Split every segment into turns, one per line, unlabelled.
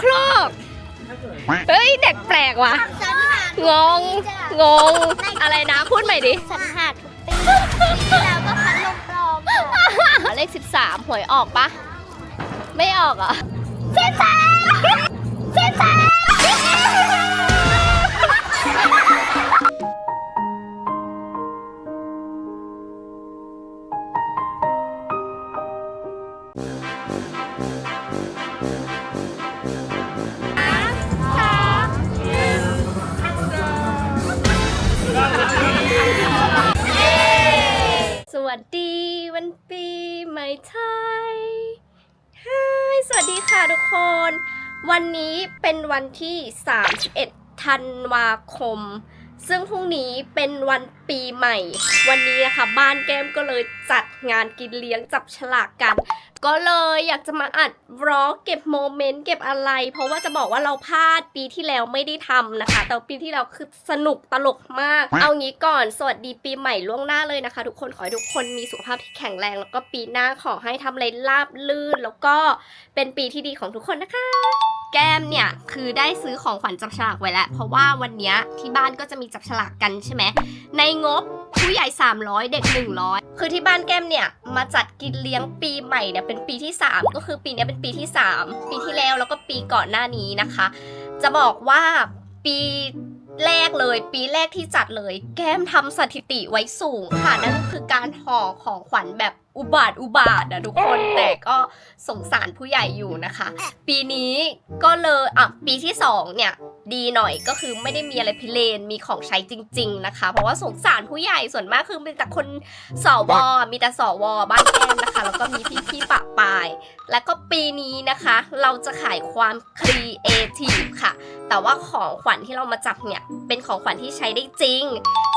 โครกเฮ้ยเด็กแปลกว่ะ
สัญหาง
ง งง อะไรนะ พูดใหม่ดิ
สัญหาทุกปีปีแล้วก็พัดลมปลอมค่ะ
เลข 13 หวยออกปะ ไม่ออกเหรอะ
สิบสามสิบสาม
วัสดีวันปีใหม่ไทยฮายสวัสดีค่ะทุกคน วันนี้เป็นวันที่ 31 ธันวาคม ซึ่งพรุ่งนี้เป็นวันปีใหม่ วันนี้นะคะบ้านแก้มก็เลยจัดงานกินเลี้ยงจับฉลากกัน ก็เลยอยากจะมาอัดวอล์กเก็บโมเมนต์เก็บอะไร เพราะว่าจะบอกว่าเราพลาดปีที่แล้วไม่ได้ทำนะคะ แต่ปีที่แล้วคือสนุกตลกมาก เอางี้ก่อนสวัสดีปีใหม่ล่วงหน้าเลยนะคะ ทุกคนขอให้ทุกคนมีสุขภาพที่แข็งแรง แล้วก็ปีหน้าขอให้ทำอะไรราบลื่น แล้วก็เป็นปีที่ดีของทุกคนนะคะ แก้มเนี่ยคือได้ซื้อของขวัญจับฉลากไว้แล้ว เพราะว่าวันนี้ที่บ้านก็จะมีจับฉลากกันใช่ไหมในงบผู้ใหญ่ 300 เด็ก 100 คือที่บ้านแก้มเนี่ยมาจัดกินเลี้ยงปีใหม่เนี่ยเป็นปีที่ 3 ก็คือปีนี้เป็นปีที่ 3 ปีที่แล้วแล้วก็ปีก่อนหน้านี้นะคะ จะบอกว่าปี แรกเลยปีแรกที่จัดเลย แก้มทำสถิติไว้สูงค่ะ นั่นก็คือการห่อของขวัญแบบอุบาทอุบาทนะทุกคนแต่ก็สงสารผู้ใหญ่อยู่นะคะ ปีนี้ก็เลยอะปีที่สองเนี่ย ดีหน่อยก็คือไม่ได้มีอะไรพิเรนมีของใช้จริง ๆ นะคะ เพราะว่าสงสารผู้ใหญ่ส่วนมากคือมีแต่คนสวมีแต่สวบ้านแก้มนะคะ แล้วก็มีพี่ๆปะปาย แล้วก็ปีนี้นะคะ เราจะขายความครีเอทีฟค่ะ แต่ว่าของขวัญที่เรามาจับเนี่ยเป็นของขวัญที่ใช้ได้จริง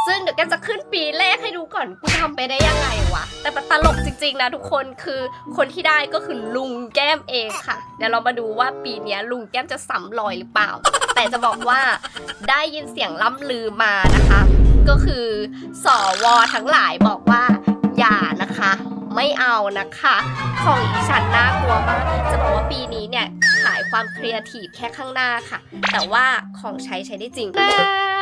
ซึ่งเดี๋ยวแกันจะขึ้นปีแรกให้ดูก่อนกูทำไปได้ยังไงวะแต่มันตลกจริงๆนะทุกคนคือคนที่ได้ก็คือลุงแก้มเองค่ะเดี๋ยวเรามาดูว่าปีเนี้ยลุงแก้มจะซ้ำรอยหรือเปล่า แต่จะบอกว่าได้ยินเสียงล่ำลือมานะคะ ก็คือสอวอทั้งหลายบอกว่า อย่านะคะ ไม่เอานะคะ ของอีฉันน่ากลัวมาก จะบอกว่าปีนี้เนี่ยขายความครีเอทีฟแค่ข้างหน้าค่ะ แต่ว่าของใช้ใช้ได้จริงแน่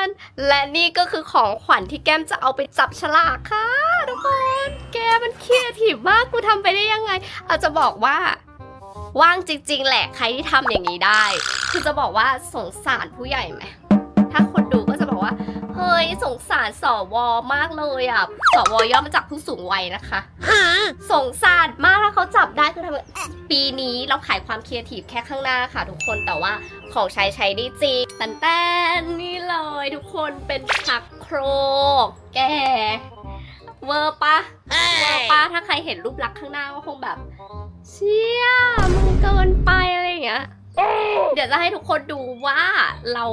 นและนี่ก็คือของขวัญที่แก้มจะเอาไปจับฉลากค่ะทุกคน แกมันครีเอทีฟมากกูทำไปได้ยังไง เอาจะบอกว่า ว่างจริง ๆ แหละใครที่ทำอย่างนี้ได้ คือจะบอกว่าสงสารผู้ใหญ่ไหมถ้าคนดูก็จะบอกว่า เฮ้ยสงสารสวมากเลยอะสวย่อมาจากผู้สูงวัยนะคะสงสารมากถ้าเขาจับได้คือทำปีนี้เราขายความครีเอทีฟแค่ข้างหน้าค่ะทุกคนแต่ว่าของใช้ใช้ได้จริงแต่แต้นนี่เลยทุกคนเป็นชักโครกแกเวอร์ปะเวอร์ปะถ้าใครเห็นรูปลักษณ์ข้างหน้าก็คงแบบ ชี่ยมึงเกินไปอะไรอย่างเงี้ย เดี๋ยวจะให้ทุกคนดูว่าเรา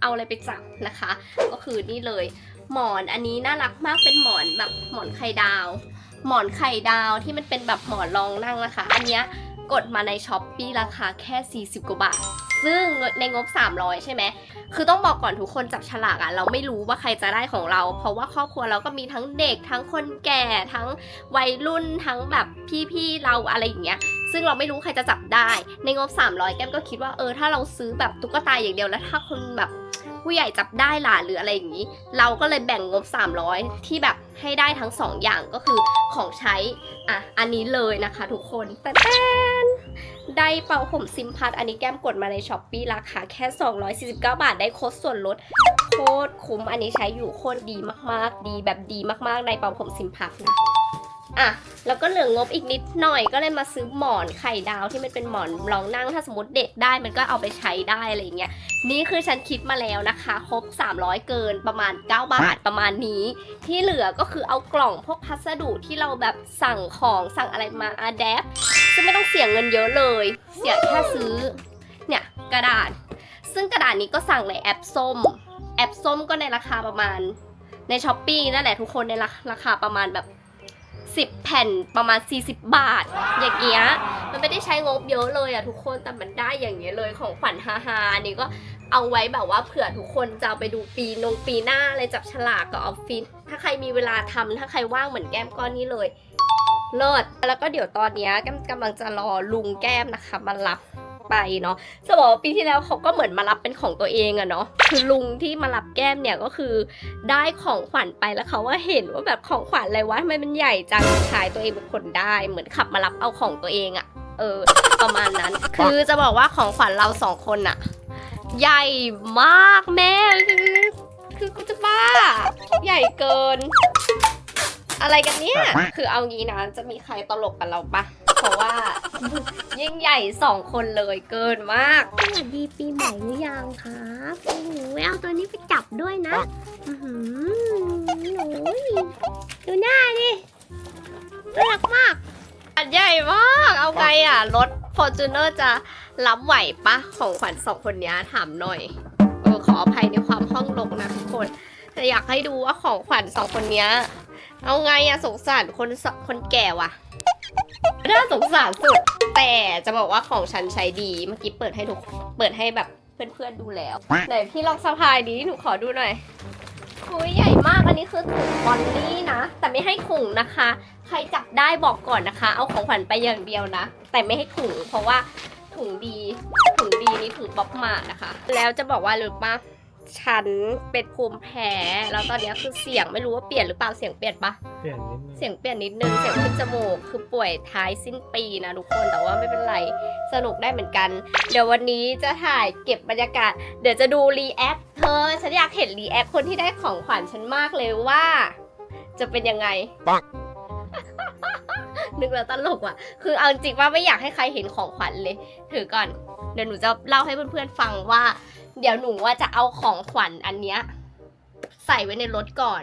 เอาอะไรไปจับนะคะ ก็คือนี่เลย หมอนอันนี้น่ารักมากเป็นหมอนแบบหมอนไข่ดาว หมอนไข่ดาวที่มันเป็นแบบหมอนรองนั่งนะคะ อันเนี้ย กดมาในช้อปปีราคาแค่ 40 กว่าบาท ซึ่งในงบ 300 ใช่ไหม คือต้องบอกก่อนทุกคนจับฉลากอะเราไม่รู้ว่าใครจะได้ของเรา เพราะว่าครอบครัวเราก็มีทั้งเด็ก ทั้งคนแก่ ทั้งวัยรุ่น ทั้งแบบพี่ๆ เราอะไรอย่างเงี้ย ซึ่งเราไม่รู้ใครจะจับได้ ในงบ 300 แก้มก็คิดว่าเออ ถ้าเราซื้อแบบตุ๊กตาอย่างเดียวแล้วถ้าคนแบบ ผู้ใหญ่จับได้ล่ะหรืออะไรอย่างนี้ เราก็เลยแบ่งงบ 300 ที่แบบให้ได้ทั้ง 2 อย่างก็คือของใช้อะอันนี้เลยนะคะทุกคนแต่แตนได้เป่าผมซิมพัดอันนี้แก้มกดมาในช้อปปี้ราคาแค่ 249 บาทได้โค้ดส่วนลดโคตรคุ้มอันนี้ใช้อยู่โคตรดีมากๆ ดีแบบดีมากๆในเป่าผมซิมพัดนะ อะแล้วก็เหลืองบอีกนิดหน่อยก็เลยมาซื้อหมอนไข่ดาวที่มันเป็นหมอนรองนั่งถ้าสมมติเด็กได้มันก็เอาไปใช้ได้อะไรอย่างเงี้ยนี่คือฉันคิดมาแล้วนะคะ ครบ 300 เกินประมาณ 9 บาทประมาณนี้ ที่เหลือก็คือเอากล่องพวกพัสดุที่เราแบบสั่งของสั่งอะไรมาอะแดปซึ่งไม่ต้องเสียเงินเยอะเลย เสียแค่ซื้อเนี่ยกระดาษ ซึ่งกระดาษนี้ก็สั่งในแอปส้ม แอปส้มก็ในราคาประมาณในช้อปปีนั่นแหละทุกคนในราคาประมาณแบบ 10 แผ่นประมาณ 40 บาท อย่างเงี้ยมันไม่ได้ใช้งบเยอะเลยอะทุกคนแต่มันได้อย่างเงี้ยเลยของขวัญฮาฮาอันนี้ก็เอาไว้แบบว่าเผื่อทุกคนจะเอาไปดูปีนงปีหน้าเลยจับฉลากกับออฟฟิศถ้าใครมีเวลาทำถ้าใครว่างเหมือนแก้มก้อนนี้เลยเลิศแล้วก็เดี๋ยวตอนเนี้ยแก้มกำลังจะรอลุงแก้มนะคะมารับ ไปเนาะจะบอกว่าปีที่แล้วเขาก็เหมือนมารับเป็นของตัวเองอะเนาะคือลุงที่มารับแก้มเนี่ยก็คือได้ของขวัญไปแล้วเขาว่าเห็นว่าแบบของขวัญอะไรวะทำไมมันใหญ่จังสุดท้ายตัวเองเป็นคนได้ เหมือนขับมารับเอาของตัวเองอะเออ ประมาณนั้น คือจะบอกว่าของขวัญเราสองคนอะใหญ่มากแม่คือคือกูจะบ้า ใหญ่เกิน อะไรกันเนี่ย คือเอางี้นะ จะมีใครตลกกับเราปะ เพราะว่า ยิ่งใหญ่สองคนเลยเกินมาก
สวัสดีปีใหม่หรือยังครับโอ้โหเอาตัวนี้ไปจับด้วยนะ อือหือโอ้ยดูหน้าดิน่ารักมาก
อันใหญ่มาก เอาไงอะ รถ Fortuner จะรับไหวปะของขวัญสองคนเนี้ยถามหน่อย เออขออภัยในความห้องรกนะทุกคน แต่อยากให้ดูว่าของขวัญสองคนเนี้ย เอาไงอะสงสารคนสคนแก่ว่ะ น่าสงสารสุด แต่จะบอกว่าของฉันใช้ดี เมื่อกี้เปิดให้ทุกเปิดให้แบบเพื่อนๆดูแล้ว ไหนพี่ลองสะพายดิหนูขอดูหน่อยคุยใหญ่มากอันนี้คือถุงบอลลี่นะ แต่ไม่ให้ถุงนะคะ ใครจับได้บอกก่อนนะคะ เอาของขวัญไปอย่างเดียวนะ แต่ไม่ให้ถุงเพราะว่าถุงดีถุงดีนี่ถุงบ๊อบมาดนะคะ แล้วจะบอกว่าหรือปะ ฉันเป็นภูมิแพ้แล้วตอนเนี้ยคือเสียงไม่รู้ว่าเปลี่ยนหรือเปล่าเสียงเปลี่ยนปะ
เปลี่ยนนิดนึง
เสียงเปลี่ยนนิดนึงเสียงขึ้นจมูกคือป่วยท้ายสิ้นปีนะทุกคนแต่ว่าไม่เป็นไรสนุกได้เหมือนกัน เดี๋ยววันนี้จะถ่ายเก็บบรรยากาศ เดี๋ยวจะดูรีแอคเธอฉันอยากเห็นรีแอคคนที่ได้ของขวัญฉันมากเลยว่า จะเป็นยังไง
ปัง
นึกแล้วตลกว่ะ คือเอาจริงว่าไม่อยากให้ใครเห็นของขวัญเลย ถือก่อน เดี๋ยวหนูจะเล่าให้เพื่อนๆฟังว่า เดี๋ยวหนูว่าจะเอาของขวัญอันเนี้ยใส่ไว้ในรถก่อน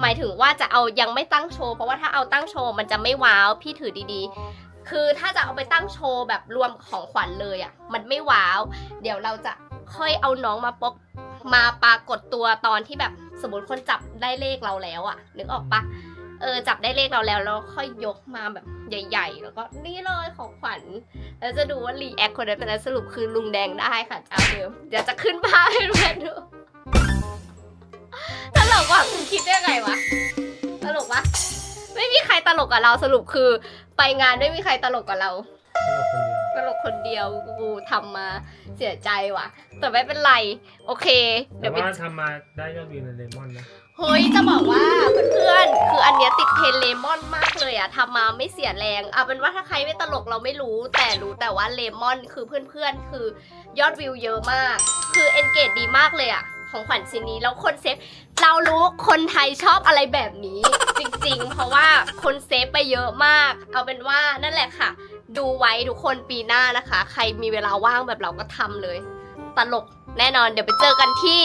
หมายถึงว่าจะเอายังไม่ตั้งโชว์เพราะว่าถ้าเอาตั้งโชว์มันจะไม่ว้าวพี่ถือดีๆ คือถ้าจะเอาไปตั้งโชว์แบบรวมของขวัญเลยอะ่ะ มันไม่ว้าว เดี๋ยวเราจะค่อยเอาน้องมาปกมาปรากฏตัวตอนที่แบบสมมติคนจับได้เลขเราแล้วอะ่ะนึกออกปะ เออจับได้เลขเราแล้วแล้วค่อยยกมาแบบใหญ่ ๆ แล้วก็นี่เลยของขวัญแล้วจะดูว่ารีแอคคนนั้นเป็นอะไรสรุปคือลุงแดงได้ค่ะเจ้าเดิมเดี๋ยวจะขึ้นภาพให้เพื่อนดูตลกว่ะคุณคิดได้ไงวะตลกวะไม่มีใครตลกกับเราสรุปคือ ไปงานไม่มีใครตลกกับเรา
ตลกคนเดียว
ตลกคนเดียวกูทำมาเสียใจว่ะ แต่ไม่เป็นไร โอเค เดี๋ยวไป
ว่าทำมาได้ยอดวิวในเลมอนนะ
เฮ้ยจะบอกว่าเพื่อนๆคืออันเนี้ยติดเทรนเลมอนมากเลยอะทำมาไม่เสียแรงเอาเป็นว่าถ้าใครไม่ตลกเราไม่รู้ แต่รู้แต่ว่าเลมอนคือเพื่อนๆ คือยอดวิวเยอะมาก คือเอนเกจดีมากเลยอะของขวัญชิ้นนี้แล้วคนเซฟ เรารู้คนไทยชอบอะไรแบบนี้ จริงๆ เพราะว่าคนเซฟไปเยอะมาก เอาเป็นว่านั่นแหละค่ะ ดูไว้ทุกคนปีหน้านะคะ ใครมีเวลาว่างแบบเราก็ทำเลย ตลกแน่นอนเดี๋ยวไปเจอกันที่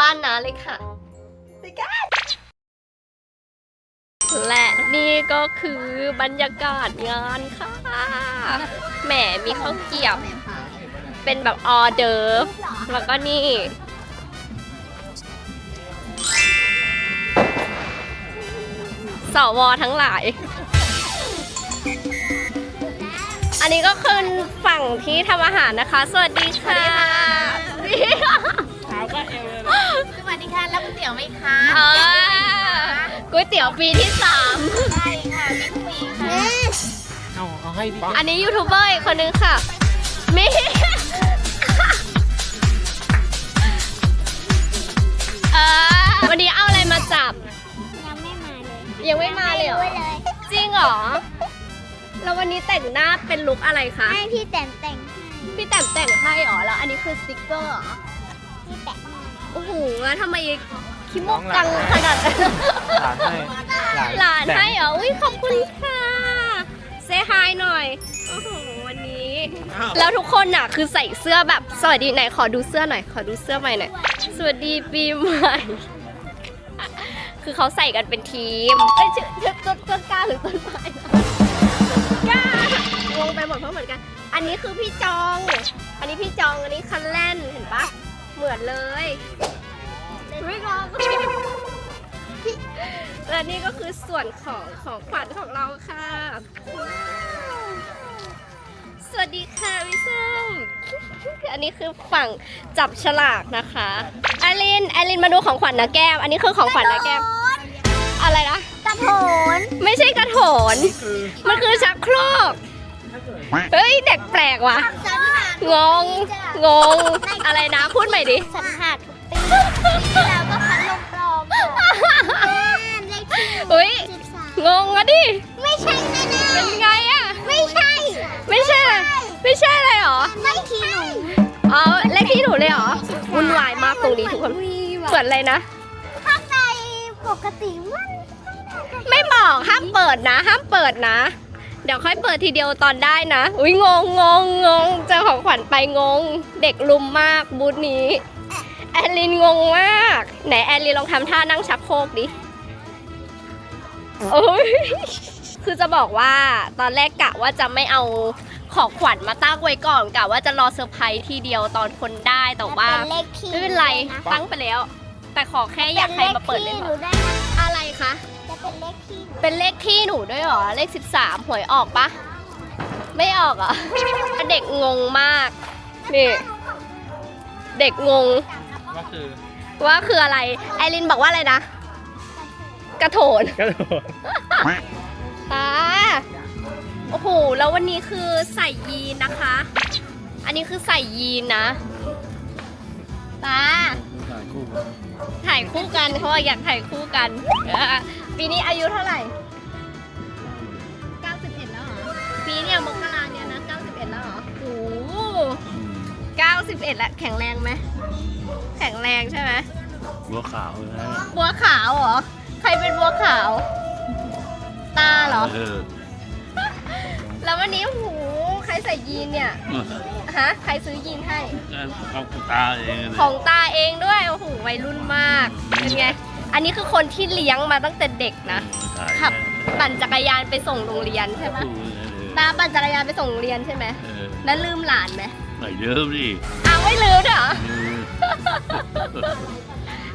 บ้านนาเลยค่ะ และนี่ก็คือบรรยากาศงานค่ะ แหมมีข้าวเกรี๊ยว เป็นแบบออเดิร์ฟแล้วก็นี่ สวทั้งหลาย อันนี้ก็คือฝั่งที่ทำอาหารนะคะ สวัสดีค่ะ
เท้าก็เอวเลย
สวัสดีค่ะรับก๋วยเตี๋ยวไหมคะ
เออก๋วยเตี๋ยวปีที่สาม
ได้ค่ะพี่ผู้หญิงค่ะ
เอาเอาให้ดิ
อันนี้ยูทูบเบอร์อีกคนนึงค่ะมีเออวันนี้เอาอะไรมาจับ
ยังไม่มาเลย
ยังไม่มาเลยเหรอ
ไม่รู้เลย
จริงเหรอแล้ววันนี้แต่งหน้าเป็นลุคอะไรคะ
ให้พี่แต่งแต่ง
พี่แต่งแต่งให้เหรอแล้วอันนี้คือสติกเกอร์เหรอ
พี่แต่ง
โอ้โหงั้นทำไมคิโมกกังขนาดนั้น
หลานให้
หลานให้เหรอ อุ้ยขอบคุณค่ะเซฮายหน่อย โอ้โห วันนี้ แล้วทุกคนน่ะ คือใส่เสื้อแบบ สวัสดีไหนขอดูเสื้อหน่อย ขอดูเสื้อใหม่หน่อย สวัสดีปีใหม่ คือเขาใส่กันเป็นทีมเอ้ยชื่อชื่อต้นต้นกล้าหรือต้นไม้นะกล้างงไปหมดเพราะเหมือนกัน อันนี้คือพี่จอง อันนี้พี่จอง อันนี้คันแล่น เห็นปะ เหมือนเลยไม่งงและนี่ก็คือส่วนของของขวัญของเราค่ะ สวัสดีค่ะพี่ส้มอันนี้คือฝั่งจับฉลากนะคะไอรินไอรินมาดูของขวัญนะแก้ม อันนี้คือของขวัญนะแก้ม อะไรนะ
กระโถน
ไม่ใช่กระโถน
คือ
มันคือชักโครก
ถ้าเกิด
เฮ้ย เด็กแปลกว่ะ
ฉันหา
งง งง อะไรนะ พูดใหม่ดิ
สัญหาทุกปีที่แล้วก็พัดลมปลอมค่ะเลขที่
อุ๊ย
สิบสาม
งงอะดิ
ไม่ใช่แน่
เป็นไงอะ
ๆไม่ใช่
ไม่ใช่อะไรไม่ใช่อะไรหรอ
เลขที่หนู
อ๋อ เลขที่หนูเลยเหรอ วุ่นวายมากตรงนี้ทุกคนเปิดอะไรนะ
ข้างในปกติมัน
ไม่บอกห้ามเปิดนะ ห้ามเปิดนะ เดี๋ยวค่อยเปิดทีเดียวตอนได้นะ อุ้ยงงงงงงเจอของขวัญไปงง เด็กลุมมากบูธนี้ แอลลินงงมาก ไหนแอลลินลองทำท่านั่งชักโครกดิโอ้ยคือจะบอกว่าตอนแรกกะว่าจะไม่เอาของขวัญมาตั้งไว้ก่อนกะว่าจะรอเซอร์ไพรส์ทีเดียวตอนคนได้แต่ว่า
เป็นเลขที่
ไม่เป็นไรตั้งไปแล้ว แต่ขอแค่อยากให้มาเปิดเล่น
ห
ห
นู
น่อย
ได้นะ
อะไรคะ
จะเป็นเลขที่หนู
เป็นเลขที่หนูด้วยเหรอ เลข 13 หวยออกปะไม่ออกเหรอเด็กงงมาก นี่ เด็กงง
ก็คือ
ว่าคืออะไร ไอรินบอกว่าอะไรนะ กระโถน
กระโดด
ตาโอ้โห แล้ววันนี้คือใส่ยีนนะคะ อันนี้คือใส่ยีนนะตาถ่ายคู่กันเขาบอกอยากถ่ายคู่กันเออ ปีนี้อายุเท่าไหร่ 91 แล้วเหรอ ปีเนี่ยมกราเนี่ยนะ 91 แล้วเหรอโอ้โห91 แล้วแข็งแรงไหม แข็งแรงใช่ไหม
บัวขาวนะ
บัวขาวเหรอ ใครเป็นบัวขาว ตาเหรอ
เออ
แล้ววันนี้โอ้โหใครใส่ยีนเนี่ย ฮะ ใครซื้อยีนให้
ของตาเองเลย
ของตาเองด้วย โอ้โหวัยรุ่นมาก เป็นไง อันนี้คือคนที่เลี้ยงมาตั้งแต่เด็กนะขับ ปั่นจักรยานไปส่งโรงเรียนใช่ไหมตาปั่นจักรยานไปส่งโรงเรียนใช่ไหม
เออ
แล้วลืมหลานไหม
ไม่เยอะดิ
อ้าวไม่ลืมด้วยเหรอ
เออ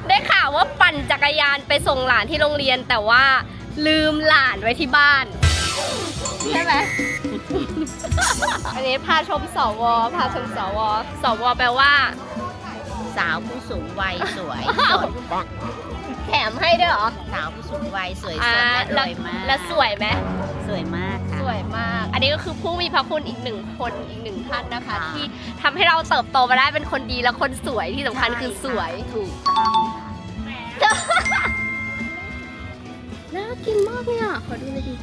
ได้ข่าวว่าปั่นจักรยานไปส่งหลานที่โรงเรียน แต่ว่าลืมหลานไว้ที่บ้าน ใช่ไหม อันนี้พาชมสวพาชมสวสวแปลว่า
สาวผู้สูงวัยสวยสด
แถมให้ด้วยเหรอ
สาวผู้สูงวัยสวยส
อ่า
ดและร
แล้ว
วยมาก
แล้วสวยไหม
สวยมากค่ะ
สวยมาก อันนี้ก็คือผู้มีพระคุณอีกหนึ่งคนอีกหนึ่งท่านนะคะ
ค่ะ
ที่ทำให้เราเติบโตมาได้เป็นคนดีและคนสวยที่สำคัญคือสวย
ถูกต้องค่ะ
น่ากินมากเลยอะ ขอดูหน่อยดิ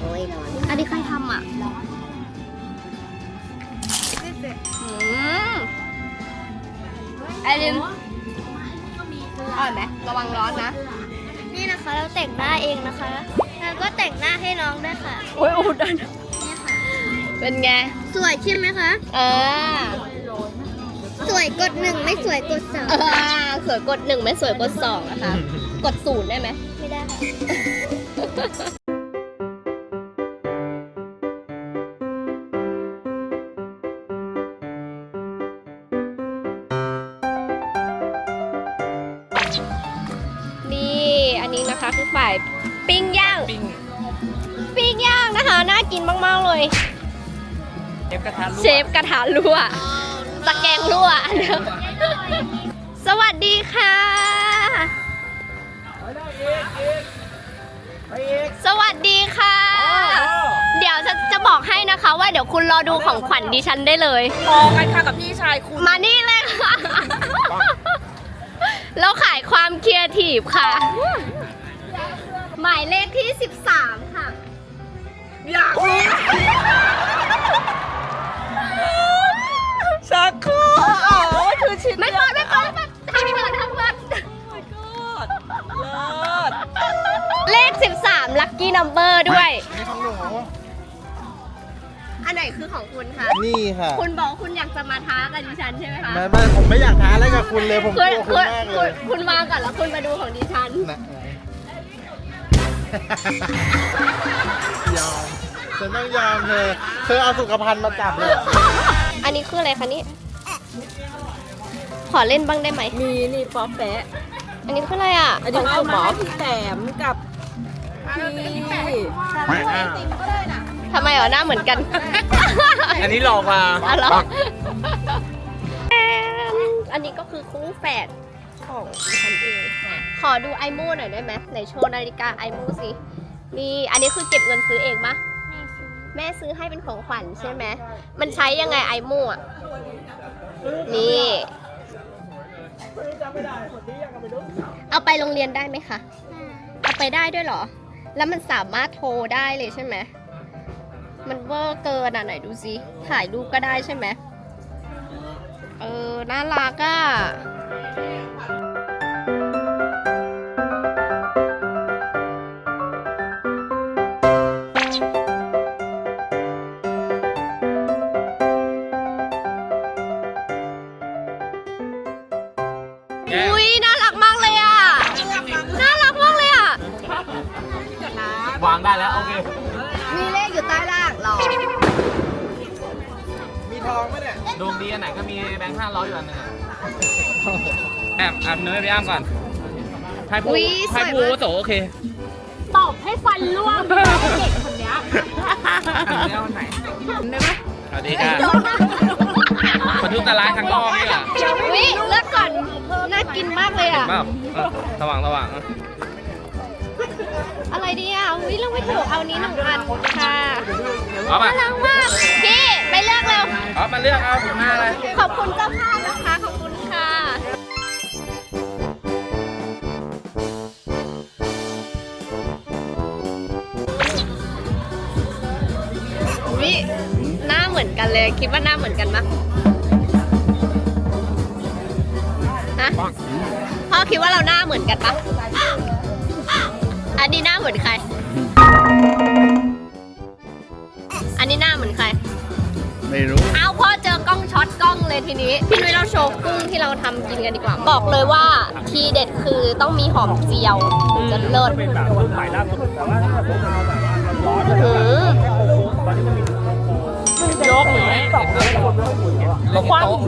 โอ้ย
อันนี้ใครทำอะอืมไอริน อร่อยไหมระวังร้อนนะ
นี่นะคะเราแต่งหน้าเองนะคะ แล้วก็แต่งหน้าให้น้องด้วยค่ะ
โอ้ยอุดอัน
นี่ค่ะ
เป็นไง
สวยใช่ไหมคะ
เออ
สวยกดหนึ่งไม่สวยกดสอง
เออสวยกดหนึ่งไม่สวยกดสองนะคะ กดศูนย์ได้ไหม
ไม่ได้ค่ะ
กินมากๆเลย
เชฟกระทะลวก
เชฟกระทะรั่วตะแกรงรั่วสวัสดีค่ะสวัสดีค่ะเดี๋ยวจะจะบอกให้นะคะว่าเดี๋ยวคุณรอดูของขวัญดิฉันได้เลย
พอกันค่ะกับพี่ชายคุณ
มานี่เลยค่ะ เราขายความครีเอทีฟค่ะ หมายเลขที่ 13 ค่ะ
อยากรู้สักครู่อ๋อคือชิ้น
ไม่เปิดไม่เปิดไม่เปิดทำเปิดทำเปิด
เลิศ
เลข 13 ลัคกี้นัมเบอร์ด้วย
นี่ของหนู
อันไหนคือของคุณคะ
นี่ค่ะ
คุณบอกคุณอยากจะมาท้ากับดิฉันใช่ไหมคะ
ไม่ไม่ผมไม่อยากท้าอะไรกับคุณเลยผมก
คุณ
ลัวคุ
คุณ
ณมากเล
คุณ
ย
คุณมาก่อนแล้วคุณมาดูของดิฉัน
นะ ยอมฉันต้องยอมเธอ เธอเอาสุขภัณฑ์มาจับเลย
อันนี้คืออะไรคะนี่ ขอเล่นบ้างได้ไหม
มีนี่ป๊อปแปะ
อันนี้คืออะไรอะ
อันนี้เอามาให้พี่แต้มกับพี่
ทำไมเหรอหน้าเหมือนกัน
อันนี้หลอกมา
อ๋อเหรออันนี้ก็คือคู่แฝดของดิฉันเอง ขอดูไอโม่หน่อยได้ไหมไหนโชว์นาฬิกาไอโม่สิ นี่อันนี้คือเก็บเงินซื้อเองปะแม่ซื้อให้เป็นของขวัญใช่ไหมมันใช้ยังไงไอโม่อะนี่เอาไปโรงเรียนได้ไหมคะเอาไปได้ด้วยเหรอ แล้วมันสามารถโทรได้เลยใช่ไหมมันเวอร์เกินอะไหนดูซิถ่ายรูปก็ได้ใช่ไหมเออน่ารักอะ
ได้แล้ว โอเค
มีเลขอยู่ใต้ล่างหรอ
มีทองไหมเนี่ย
ดวงดีอันไหนก็มีแบงค์ห้าร้อยอยู่อันหนึงอะแอบอาบเนื้อไปอ้ามก่อนให้ผู้
อุ๊ย
ให้
สวย
ผู้
มาก
อาวุโสโอเค
ตอบให้ฟันร่วงเด็กคนเนี้ย
อันนี้เอาอันไหนได้ไหมสวัสดีค่ะมาดูตลาดทางอ้อมนี่อะ
วิเลือกก่อน น่ากินมากเลยอะ
เปล่าเออสว่างสว่าง
อะไรดีอะวิเลือกไม่ถูกเอานี้หนึ่งอันค่ะ
เอาป่ะ
น่ารักมากพี่ไปเลือกเร็ว
เอามาเลือกเอาหน้าอะไร
ขอบคุณเจ้าภาพนะคะขอบคุณค่ะวิหน้าเหมือนกันเลย คิดว่าหน้าเหมือนกันปะฮะพ่อคิดว่าเราหน้าเหมือนกันปะ อันนี้หน้าเหมือนใคร อันนี้หน้าเหมือนใคร
ไม่รู้
เอาพ่อเจอกล้องช็อตกล้องเลยทีนี้ พี่นุ้ยเราโชว์กุ้งที่เราทำกินกันดีกว่า บอกเลยว่าทีเด็ดคือต้องมีหอมเจียวถึงจะเลิศอื้อหือยกเลย
ลงโต๊ะ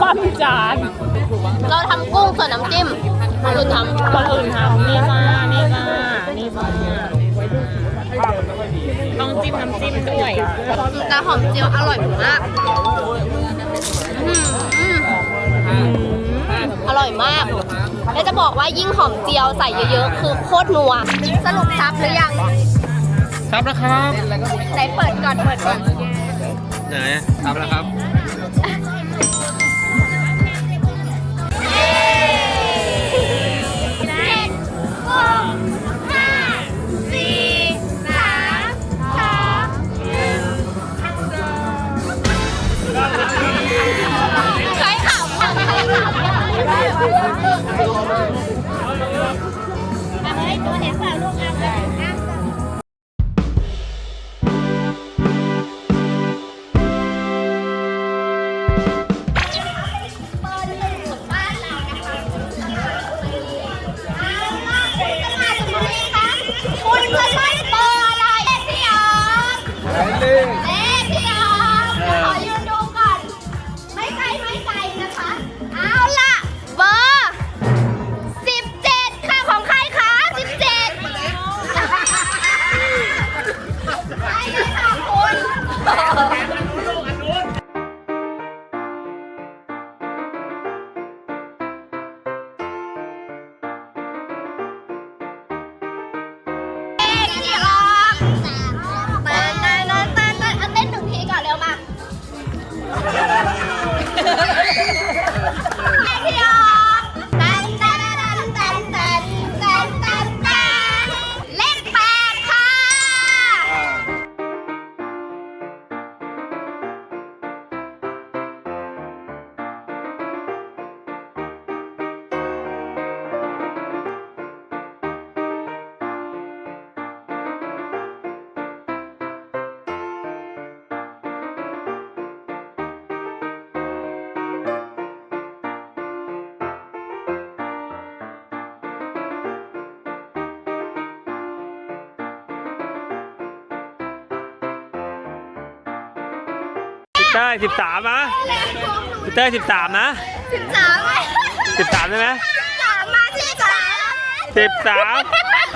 ความจาน
เราทำกุ้งส่วนน้ำจิ้มคนอื่นทำ
คนอื่นทำนี่มานี่ม จิ้มน้ำจิ้มด้วย
แต่หอมเจียวอร่อยมากอื้อหืออร่อยมาก แล้วจะบอกว่ายิ่งหอมเจียวใส่เยอะๆ คือโคตรนัว สรุปซับหรือยัง
ครับแล้วครับ
ไหนเปิดก่อนเปิดก่อน
ไหนครับแล้วครับ
เอาไลยตัวไหนเปล่าลูกเอาเลย
สิบสามนะพี่เต้ยสิบสามนะ
สิบสามไหม
สิบสามได้ไหม
สามมาสิบสาม
สิบสาม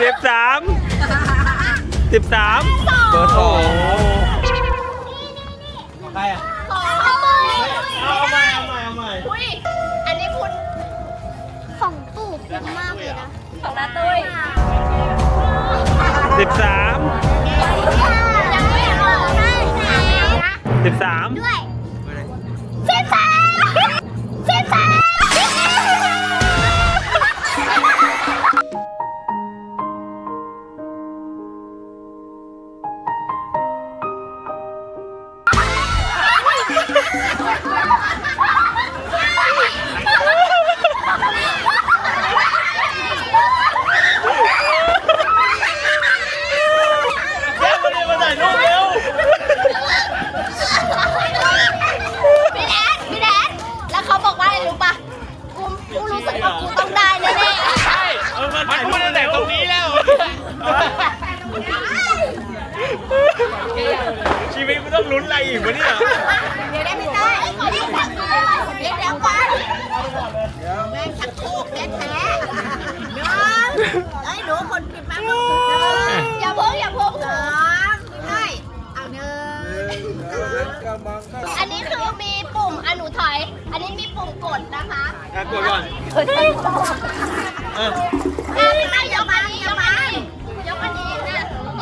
สิบสามสิบสาม
เบอร์สอง
ใครอะ
ขอขโมย
เอาเอาใหม่เอาใหม่เอาใหม่
อุ้ยอันนี้คุณ
ของปู่พิมมากเลยนะ
ของนาตุ้ย
สิบสาม
ยังไม่ออกนะ
สิบสาม
ด้วย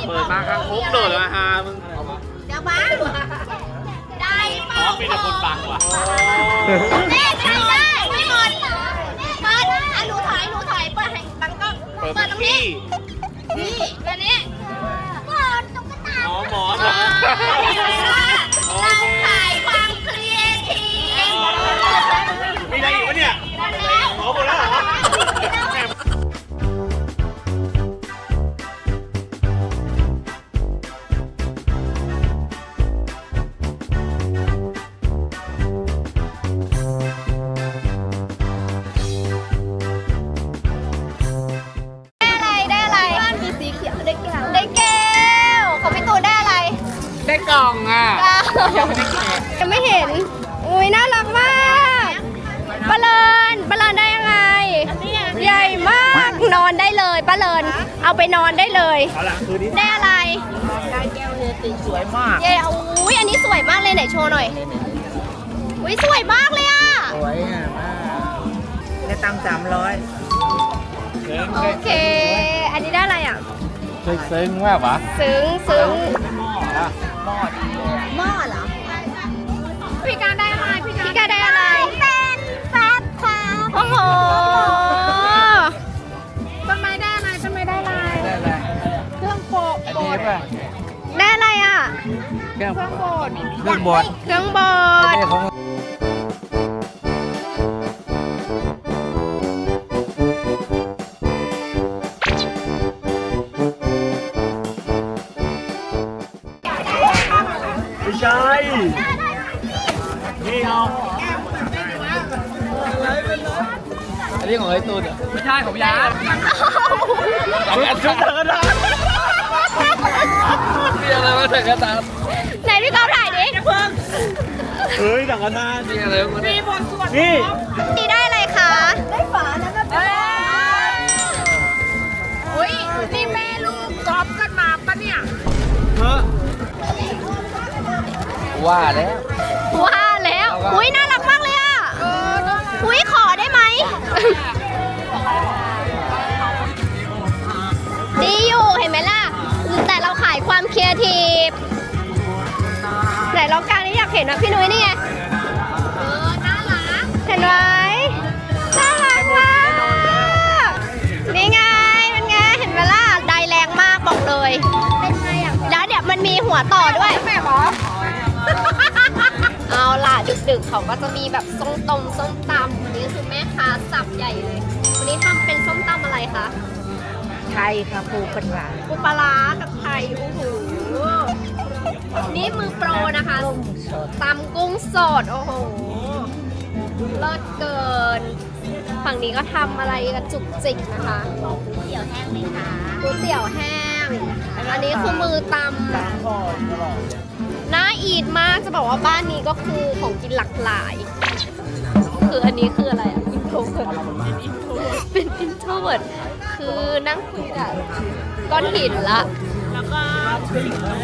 เปิ
ด
มา
ค
รับคุกโดดมาฮามึง
เดี๋ยวมาได้เปล่า
มีแต่คนบังว่ะ
แน่ใจได้ไม่หมดเปิดอะหนูถอยหนูถอยเปิดให้บังกล้อง
เปิด
เปิดตรงนี้
ที่
นี่ตัวนี้เปิดตุ๊กตา
หมอหมอ
เออเห็นไหมล่ะเราขายความครีเอทีฟ
มีอะไรอีกวะเนี่ย
ยังไม่เห็น อุ้ยน่ารักมากปลาเลินปลาเลินได้ยังไง ใหญ่มาก นอนได้เลยปลาเลินเอาไปนอนได้เลย
เอาละคืนนี้
ได้อะไร
ได้แก้วเรือตีสวยมาก
เย้อุ้ยอันนี้สวยมากเลยไหนโชว์หน่อย อุ้ยสวยมากเลยอะ
สวยอะมากได้ตังสามร้อย
โอเค อันนี้ได้อะไรอะ
เคยซึ้งว่าปะ
ซึ้งซึ้ง
หม้อดีเลยอะ
หม้อเหรอ พี่การได้อะไรพี่การได้อะไร เป็นแฟบค่ะโอ้โห ต้นไม้ได้อะไร ต้นไม้ได้อะไร
ได้อะไร
เครื่องโปะ
อันนี้ป่ะ
ได้อะไรอะ
เครื่อง
เครื่องบด
เครื่องบด
เครื่องบ
อัน
ด
นี้ของ
ไม่ใช่
ของ
ยา
ชุดสังกทาน
มีอะไรมาถึงกระตา
ไหนพี่กอล์ฟถ่ายดิเพิ่ง
เฮ้ยสังกทาน
มีอะไรมาเนี่ย
นี่
นี่ได้อะไรคะ ได้ฝาแล้วก็อุ้ยนี่แม่ลูกกอล์ฟกันมาปะเนี่ย
ฮะ
ว่าแล้ว
ว่าแล้วอุ้ย องกลางนี่อยากเห็นนะพี่นุ้ยนี่ไงเออน่ารักเห็นไหมน่ารักมากนี่ไงเป็นไงเห็นไหมล่ะไดแรงมากบอกเลยเป็นไงอะแล้วเดี๋ยวมันมีหัวต่อด้วยแม่หมอเอาล่ะดึกๆเขาก็จะมีแบบส้มตำส้มตำวันนี้คือแม่ค้าสับใหญ่เลย วันนี้ทำเป็นส้มตำอะไรคะ
ไทยค่ะปูปลา
ปูปลาร้ากับไข่โอ้โห นี่มือโปรนะคะตำกุ้งสด โอ้โหเลิศเกิน ฝั่งนี้ก็ทำอะไรกันจุกจิกนะคะ
เตี๋ยวแห้งไหมคะ
ก๋วยเตี๋ยวแห้ง อันนี้คือมือตำน่าอีดมากจะบอกว่าบ้านนี้ก็คือของกินหลากหลาย คืออันนี้คืออะไรอะอินโทรเวิร์ดเป็นอินโทรเวิร์ดคือนั่งคุยกับก้อนหินละ แล้วก็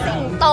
สิงโต